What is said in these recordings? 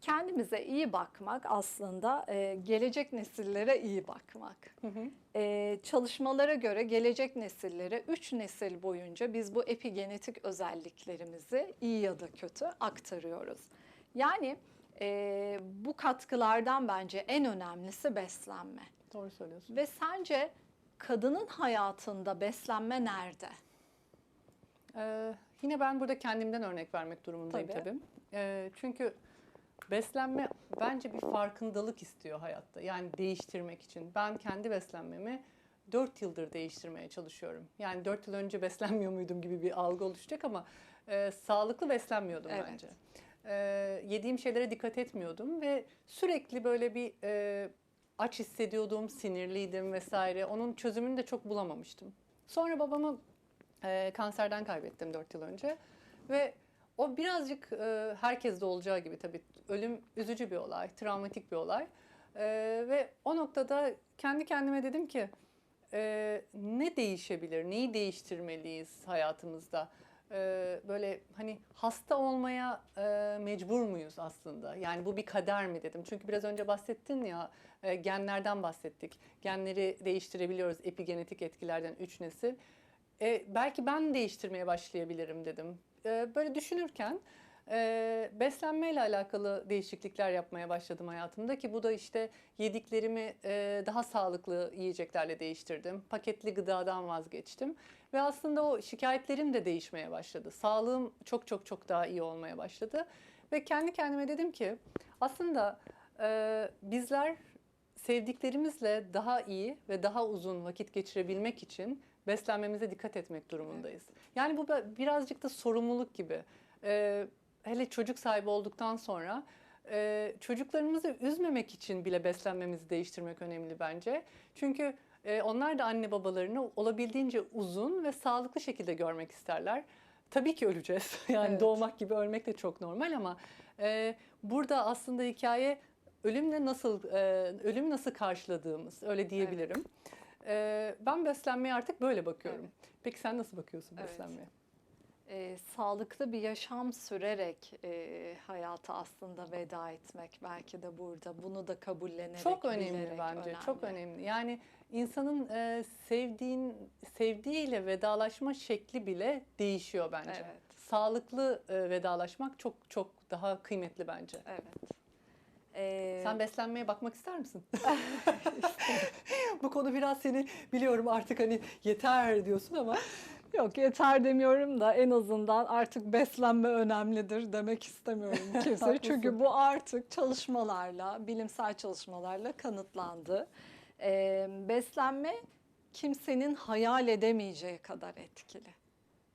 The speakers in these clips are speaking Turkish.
kendimize iyi bakmak aslında e, gelecek nesillere iyi bakmak. E, çalışmalara göre gelecek nesillere 3 nesil boyunca biz bu epigenetik özelliklerimizi iyi ya da kötü aktarıyoruz. Yani e, bu katkılardan bence en önemlisi beslenme. Doğru söylüyorsun. Ve sence kadının hayatında beslenme nerede? Ee, yine ben burada kendimden örnek vermek durumundayım Tabii. tabii. Ee, çünkü beslenme bence bir farkındalık istiyor hayatta. Yani değiştirmek için. Ben kendi beslenmemi 4 yıldır değiştirmeye çalışıyorum. Yani 4 yıl önce beslenmiyor muydum gibi bir algı oluşacak ama e, sağlıklı beslenmiyordum Evet. bence. Ee, yediğim şeylere dikkat etmiyordum ve sürekli böyle bir e, aç hissediyordum, sinirliydim vesaire. Onun çözümünü de çok bulamamıştım. Sonra babamı e, kanserden kaybettim 4 yıl önce ve o birazcık e, herkeste olacağı gibi tabii ölüm üzücü bir olay, travmatik bir olay. E, ve o noktada kendi kendime dedim ki e, ne değişebilir, neyi değiştirmeliyiz hayatımızda? E, böyle hani hasta olmaya e, mecbur muyuz aslında? Yani bu bir kader mi dedim. Çünkü biraz önce bahsettin ya e, genlerden bahsettik. Genleri değiştirebiliyoruz epigenetik etkilerden 3 nesil. E, belki ben değiştirmeye başlayabilirim dedim. E, böyle düşünürken e, beslenmeyle alakalı değişiklikler yapmaya başladım hayatımda ki bu da işte yediklerimi e, daha sağlıklı yiyeceklerle değiştirdim. Paketli gıdadan vazgeçtim ve aslında o şikayetlerim de değişmeye başladı. Sağlığım çok çok çok daha iyi olmaya başladı ve kendi kendime dedim ki aslında e, bizler sevdiklerimizle daha iyi ve daha uzun vakit geçirebilmek için beslenmemize dikkat etmek durumundayız. Yani bu bi- birazcık da sorumluluk gibi. Ee, hele çocuk sahibi olduktan sonra e, çocuklarımızı üzmemek için bile beslenmemizi değiştirmek önemli bence. Çünkü e, onlar da anne babalarını olabildiğince uzun ve sağlıklı şekilde görmek isterler. Tabii ki öleceğiz. Yani Evet. doğmak gibi ölmek de çok normal ama e, burada aslında hikaye ölümle nasıl e, ölümü nasıl karşıladığımız öyle diyebilirim. E, ben beslenmeye artık böyle bakıyorum. Peki sen nasıl bakıyorsun Evet. beslenmeye? e, sağlıklı bir yaşam sürerek e, hayata aslında veda etmek belki de burada. Bunu da kabullenerek, Çok önemli bence. Çok önemli. Yani insanın e, sevdiğin sevdiğiyle vedalaşma şekli bile değişiyor bence. Evet. Sağlıklı e, vedalaşmak çok çok daha kıymetli bence. Evet. E, Sen beslenmeye bakmak ister misin? Bu konu biraz seni biliyorum artık hani yeter diyorsun ama Yok yeter demiyorum da en azından artık beslenme önemlidir demek istemiyorum kimse. Haklısın. Çünkü bu artık çalışmalarla, bilimsel çalışmalarla kanıtlandı. Ee, beslenme kimsenin hayal edemeyeceği kadar etkili.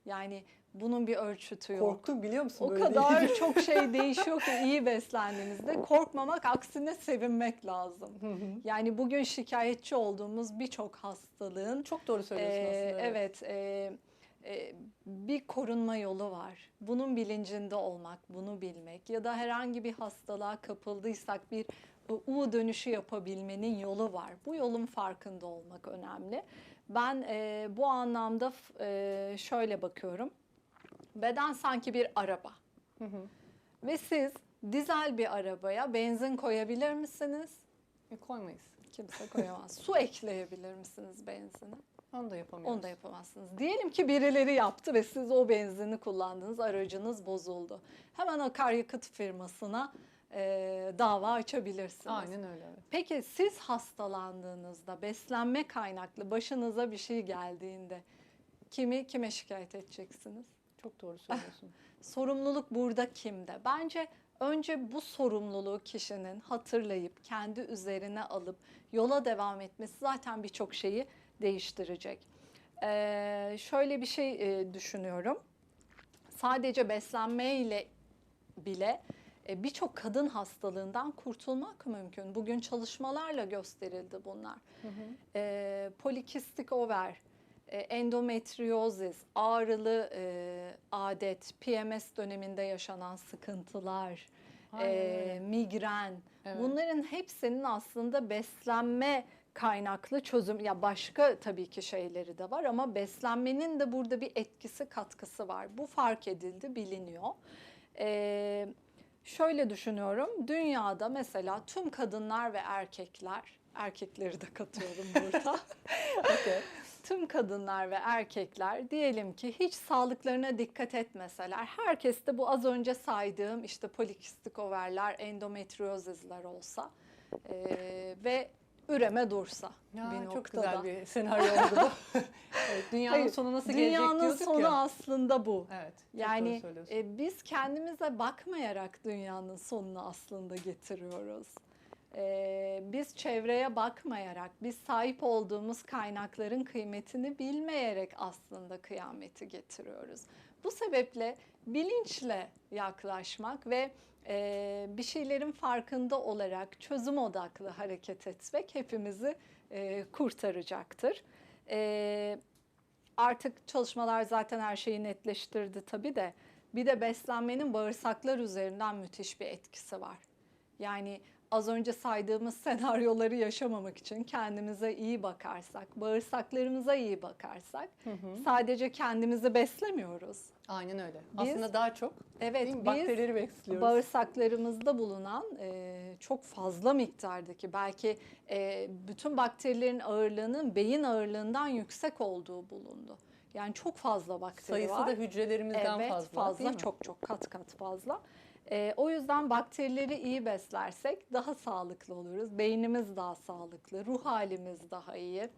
Yani bunun bir ölçütü yok. korktum biliyor musun? O böyle kadar deyince? çok şey değişiyor ki iyi beslendiğimizde korkmamak aksine sevinmek lazım. Hı hı. Yani bugün şikayetçi olduğumuz birçok hastalığın Çok doğru söylüyorsun ee, aslında. evet, e, e, bir korunma yolu var. Bunun bilincinde olmak, bunu bilmek ya da herhangi bir hastalığa kapıldıysak bir U dönüşü yapabilmenin yolu var. Bu yolun farkında olmak önemli. Ben e, bu anlamda e, şöyle bakıyorum. Beden sanki bir araba Hı hı. ve siz dizel bir arabaya benzin koyabilir misiniz? E, koymayız. Kimse koyamaz. Su ekleyebilir misiniz benzine? Onu da yapamıyoruz. Onu da yapamazsınız. Diyelim ki birileri yaptı ve siz o benzini kullandınız, aracınız bozuldu. Hemen akaryakıt firmasına e, dava açabilirsiniz. Aynen öyle. Evet. Peki siz hastalandığınızda, beslenme kaynaklı başınıza bir şey geldiğinde kimi kime şikayet edeceksiniz? Çok doğru söylüyorsun. Sorumluluk burada kimde? Bence önce bu sorumluluğu kişinin hatırlayıp kendi üzerine alıp yola devam etmesi zaten birçok şeyi değiştirecek. Ee, şöyle bir şey e, düşünüyorum. Sadece beslenmeyle bile e, birçok kadın hastalığından kurtulmak mümkün. Bugün çalışmalarla gösterildi bunlar. Hı hı. E, polikistik over, e, endometriozis, ağrılı e, adet, PMS döneminde yaşanan sıkıntılar, e, migren. Evet. Bunların hepsinin aslında beslenme kaynaklı çözüm ya başka tabii ki şeyleri de var ama beslenmenin de burada bir etkisi katkısı var. Bu fark edildi, biliniyor. Ee, şöyle düşünüyorum. Dünyada mesela tüm kadınlar ve erkekler, erkekleri de katıyorum burada. Okey. tüm kadınlar ve erkekler diyelim ki hiç sağlıklarına dikkat etmeseler, herkes de bu az önce saydığım işte polikistik overler, endometriozizler olsa eee, ve üreme dursa Ya, bir çok noktada. güzel bir senaryo oldu bu. evet, dünyanın Hayır, sonu nasıl Dünyanın gelecek diyorduk sonu ya. aslında bu. Evet. Yani e, biz kendimize bakmayarak dünyanın sonunu aslında getiriyoruz. E, biz çevreye bakmayarak, biz sahip olduğumuz kaynakların kıymetini bilmeyerek aslında kıyameti getiriyoruz. Bu sebeple bilinçle yaklaşmak ve e, bir şeylerin farkında olarak çözüm odaklı hareket etmek hepimizi e, kurtaracaktır. E, artık çalışmalar zaten her şeyi netleştirdi tabii de bir de beslenmenin bağırsaklar üzerinden müthiş bir etkisi var. Yani az önce saydığımız senaryoları yaşamamak için kendimize iyi bakarsak, bağırsaklarımıza iyi bakarsak sadece kendimizi beslemiyoruz. Aynen öyle. biz- Aslında daha çok Evet, biz bakterileri besliyoruz. bağırsaklarımızda bulunan e, çok fazla miktardaki belki e, bütün bakterilerin ağırlığının beyin ağırlığından yüksek olduğu bulundu. Yani çok fazla bakteri Sayısı var. da hücrelerimizden evet, fazla. fazla değil mi? çok çok kat kat fazla. E, o yüzden bakterileri iyi beslersek daha sağlıklı oluruz. Beynimiz daha sağlıklı, ruh halimiz daha iyi.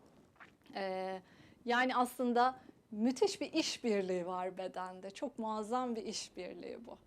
E, yani aslında müthiş bir işbirliği var bedende. Çok muazzam bir işbirliği bu.